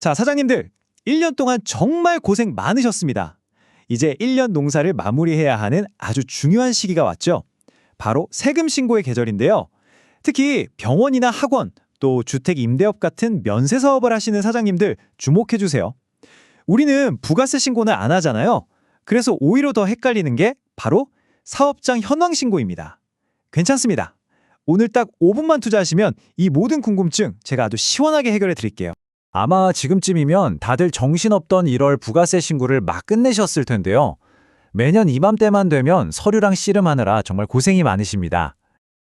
자, 사장님들, 1년 동안 정말 고생 많으셨습니다. 이제 1년 농사를 마무리해야 하는 아주 중요한 시기가 왔죠. 바로 세금 신고의 계절인데요. 특히 병원이나 학원, 또 주택 임대업 같은 면세 사업을 하시는 사장님들 주목해 주세요. 우리는 부가세 신고는 안 하잖아요. 그래서 오히려 더 헷갈리는 게 바로 사업장 현황 신고입니다. 괜찮습니다. 오늘 딱 5분만 투자하시면 이 모든 궁금증 제가 아주 시원하게 해결해 드릴게요. 아마 지금쯤이면 다들 정신없던 1월 부가세 신고를 막 끝내셨을 텐데요. 매년 이맘때만 되면 서류랑 씨름하느라 정말 고생이 많으십니다.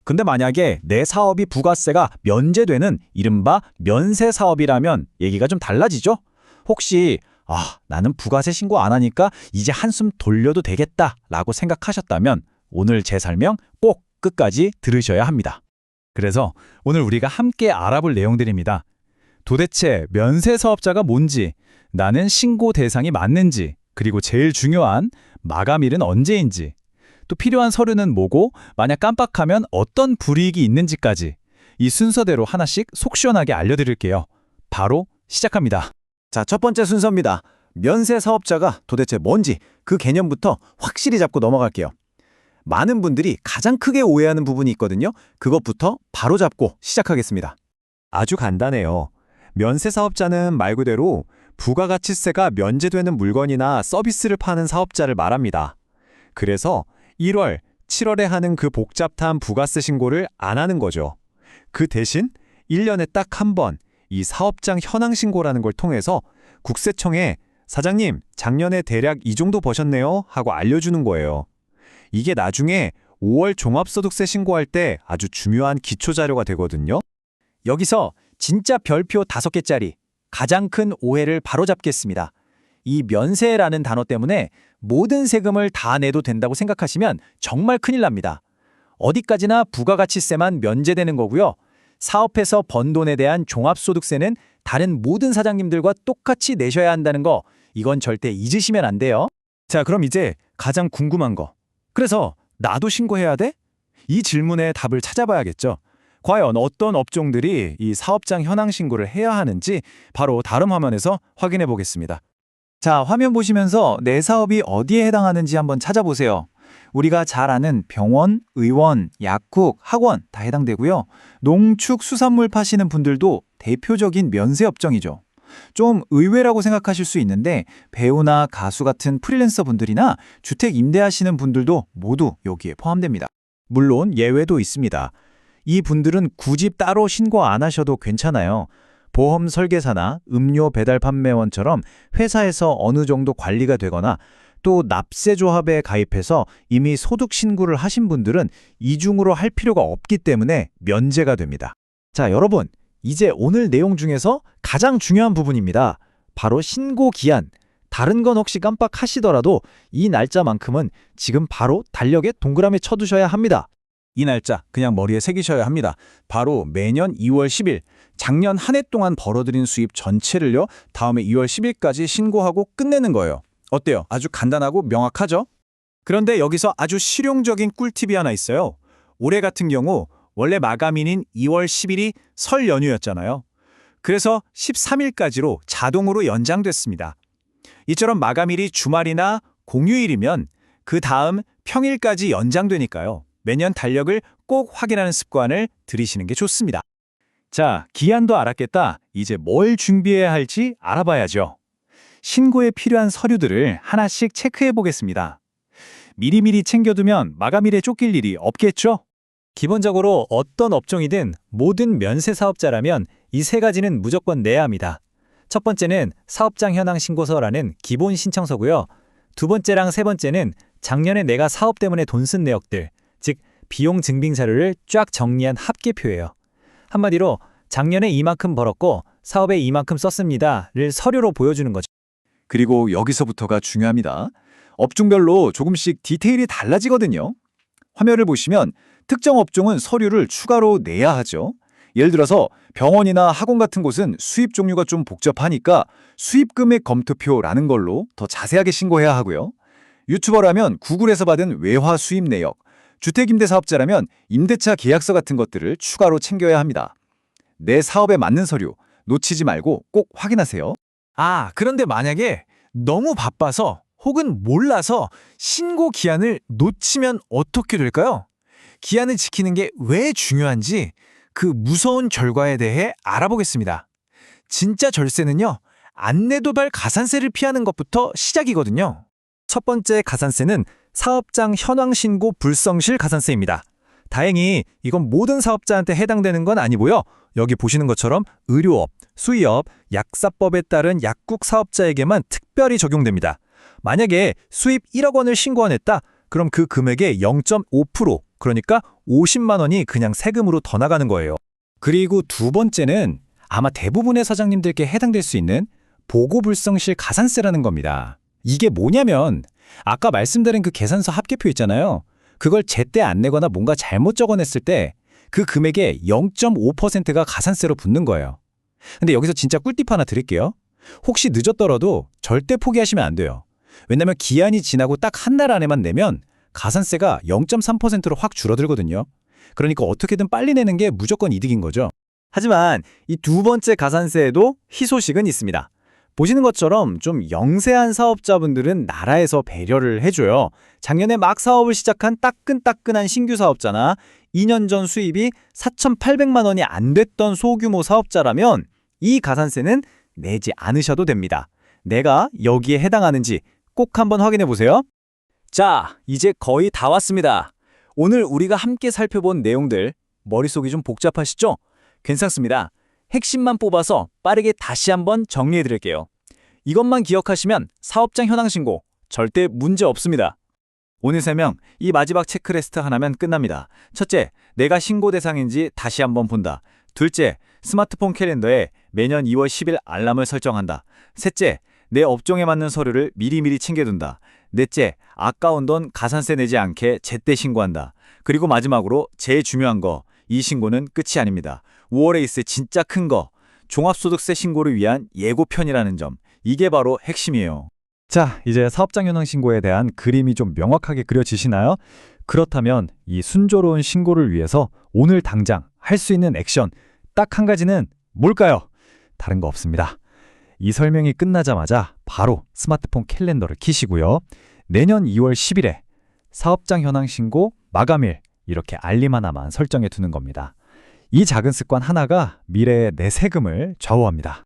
근데 만약에 내 사업이 부가세가 면제되는 이른바 면세 사업이라면 얘기가 좀 달라지죠? 혹시 아, 나는 부가세 신고 안 하니까 이제 한숨 돌려도 되겠다라고 생각하셨다면 오늘 제 설명 꼭 끝까지 들으셔야 합니다. 그래서 오늘 우리가 함께 알아볼 내용들입니다. 도대체 면세 사업자가 뭔지, 나는 신고 대상이 맞는지, 그리고 제일 중요한 마감일은 언제인지, 또 필요한 서류는 뭐고, 만약 깜빡하면 어떤 불이익이 있는지까지 이 순서대로 하나씩 속 시원하게 알려드릴게요. 바로 시작합니다. 자, 첫 번째 순서입니다. 면세 사업자가 도대체 뭔지 그 개념부터 확실히 잡고 넘어갈게요. 많은 분들이 가장 크게 오해하는 부분이 있거든요. 그것부터 바로 잡고 시작하겠습니다. 아주 간단해요. 면세 사업자는 말 그대로 부가가치세가 면제되는 물건이나 서비스를 파는 사업자를 말합니다. 그래서 1월, 7월에 하는 그 복잡한 부가세 신고를 안 하는 거죠. 그 대신 1년에 딱 한 번 이 사업장 현황 신고라는 걸 통해서 국세청에 사장님, 작년에 대략 이 정도 버셨네요 하고 알려주는 거예요. 이게 나중에 5월 종합소득세 신고할 때 아주 중요한 기초 자료가 되거든요. 여기서 진짜 별표 5개짜리 가장 큰 오해를 바로잡겠습니다. 이 면세라는 단어 때문에 모든 세금을 다 내도 된다고 생각하시면 정말 큰일 납니다. 어디까지나 부가가치세만 면제되는 거고요. 사업에서 번 돈에 대한 종합소득세는 다른 모든 사장님들과 똑같이 내셔야 한다는 거 이건 절대 잊으시면 안 돼요. 자, 그럼 이제 가장 궁금한 거. 그래서 나도 신고해야 돼? 이 질문의 답을 찾아봐야겠죠. 과연 어떤 업종들이 이 사업장 현황 신고를 해야 하는지 바로 다른 화면에서 확인해 보겠습니다. 자, 화면 보시면서 내 사업이 어디에 해당하는지 한번 찾아보세요. 우리가 잘 아는 병원, 의원, 약국, 학원 다 해당되고요. 농축 수산물 파시는 분들도 대표적인 면세 업종이죠. 좀 의외라고 생각하실 수 있는데 배우나 가수 같은 프리랜서 분들이나 주택 임대하시는 분들도 모두 여기에 포함됩니다. 물론 예외도 있습니다. 이 분들은 굳이 따로 신고 안 하셔도 괜찮아요. 보험 설계사나 음료 배달 판매원처럼 회사에서 어느 정도 관리가 되거나 또 납세조합에 가입해서 이미 소득 신고를 하신 분들은 이중으로 할 필요가 없기 때문에 면제가 됩니다. 자, 여러분, 이제 오늘 내용 중에서 가장 중요한 부분입니다. 바로 신고 기한. 다른 건 혹시 깜빡하시더라도 이 날짜만큼은 지금 바로 달력에 동그라미 쳐두셔야 합니다. 이 날짜 그냥 머리에 새기셔야 합니다. 바로 매년 2월 10일, 작년 한 해 동안 벌어들인 수입 전체를요, 다음에 2월 10일까지 신고하고 끝내는 거예요. 어때요? 아주 간단하고 명확하죠? 그런데 여기서 아주 실용적인 꿀팁이 하나 있어요. 올해 같은 경우 원래 마감일인 2월 10일이 설 연휴였잖아요. 그래서 13일까지로 자동으로 연장됐습니다. 이처럼 마감일이 주말이나 공휴일이면 그 다음 평일까지 연장되니까요. 매년 달력을 꼭 확인하는 습관을 들이시는 게 좋습니다. 자, 기한도 알았겠다. 이제 뭘 준비해야 할지 알아봐야죠. 신고에 필요한 서류들을 하나씩 체크해 보겠습니다. 미리미리 챙겨두면 마감일에 쫓길 일이 없겠죠? 기본적으로 어떤 업종이든 모든 면세 사업자라면 이 세 가지는 무조건 내야 합니다. 첫 번째는 사업장 현황 신고서라는 기본 신청서고요. 두 번째랑 세 번째는 작년에 내가 사업 때문에 돈 쓴 내역들, 즉 비용 증빙 자료를 쫙 정리한 합계표예요. 한마디로 작년에 이만큼 벌었고 사업에 이만큼 썼습니다를 서류로 보여주는 거죠. 그리고 여기서부터가 중요합니다. 업종별로 조금씩 디테일이 달라지거든요. 화면을 보시면 특정 업종은 서류를 추가로 내야 하죠. 예를 들어서 병원이나 학원 같은 곳은 수입 종류가 좀 복잡하니까 수입 금액 검토표라는 걸로 더 자세하게 신고해야 하고요. 유튜버라면 구글에서 받은 외화 수입 내역, 주택임대 사업자라면 임대차 계약서 같은 것들을 추가로 챙겨야 합니다. 내 사업에 맞는 서류, 놓치지 말고 꼭 확인하세요. 아, 그런데 만약에 너무 바빠서 혹은 몰라서 신고 기한을 놓치면 어떻게 될까요? 기한을 지키는 게 왜 중요한지 그 무서운 결과에 대해 알아보겠습니다. 진짜 절세는요, 안내도발 가산세를 피하는 것부터 시작이거든요. 첫 번째 가산세는 사업장 현황 신고 불성실 가산세입니다. 다행히 이건 모든 사업자한테 해당되는 건 아니고요. 여기 보시는 것처럼 의료업, 수의업, 약사법에 따른 약국 사업자에게만 특별히 적용됩니다. 만약에 수입 1억 원을 신고 안 했다? 그럼 그 금액의 0.5% 그러니까 50만 원이 그냥 세금으로 더 나가는 거예요. 그리고 두 번째는 아마 대부분의 사장님들께 해당될 수 있는 보고불성실 가산세라는 겁니다. 이게 뭐냐면 아까 말씀드린 그 계산서 합계표 있잖아요. 그걸 제때 안 내거나 뭔가 잘못 적어냈을 때 그 금액의 0.5%가 가산세로 붙는 거예요. 근데 여기서 진짜 꿀팁 하나 드릴게요. 혹시 늦었더라도 절대 포기하시면 안 돼요. 왜냐면 기한이 지나고 딱 한 달 안에만 내면 가산세가 0.3%로 확 줄어들거든요. 그러니까 어떻게든 빨리 내는 게 무조건 이득인 거죠. 하지만 이 두 번째 가산세에도 희소식은 있습니다. 보시는 것처럼 좀 영세한 사업자분들은 나라에서 배려를 해줘요. 작년에 막 사업을 시작한 따끈따끈한 신규 사업자나 2년 전 수입이 4,800만 원이 안 됐던 소규모 사업자라면 이 가산세는 내지 않으셔도 됩니다. 내가 여기에 해당하는지 꼭 한번 확인해 보세요. 자, 이제 거의 다 왔습니다. 오늘 우리가 함께 살펴본 내용들 머릿속이 좀 복잡하시죠? 괜찮습니다. 핵심만 뽑아서 빠르게 다시 한번 정리해 드릴게요. 이것만 기억하시면 사업장 현황 신고 절대 문제 없습니다. 오늘 설명 이 마지막 체크리스트 하나면 끝납니다. 첫째, 내가 신고 대상인지 다시 한번 본다. 둘째, 스마트폰 캘린더에 매년 2월 10일 알람을 설정한다. 셋째, 내 업종에 맞는 서류를 미리미리 챙겨둔다. 넷째, 아까운 돈 가산세 내지 않게 제때 신고한다. 그리고 마지막으로 제일 중요한 거, 이 신고는 끝이 아닙니다. 5월에 있을 진짜 큰 거, 종합소득세 신고를 위한 예고편이라는 점, 이게 바로 핵심이에요. 자, 이제 사업장 현황 신고에 대한 그림이 좀 명확하게 그려지시나요? 그렇다면 이 순조로운 신고를 위해서 오늘 당장 할 수 있는 액션 딱 한 가지는 뭘까요? 다른 거 없습니다. 이 설명이 끝나자마자 바로 스마트폰 캘린더를 키시고요. 내년 2월 10일에 사업장 현황 신고 마감일 이렇게 알림 하나만 설정해 두는 겁니다. 이 작은 습관 하나가 미래의 내 세금을 좌우합니다.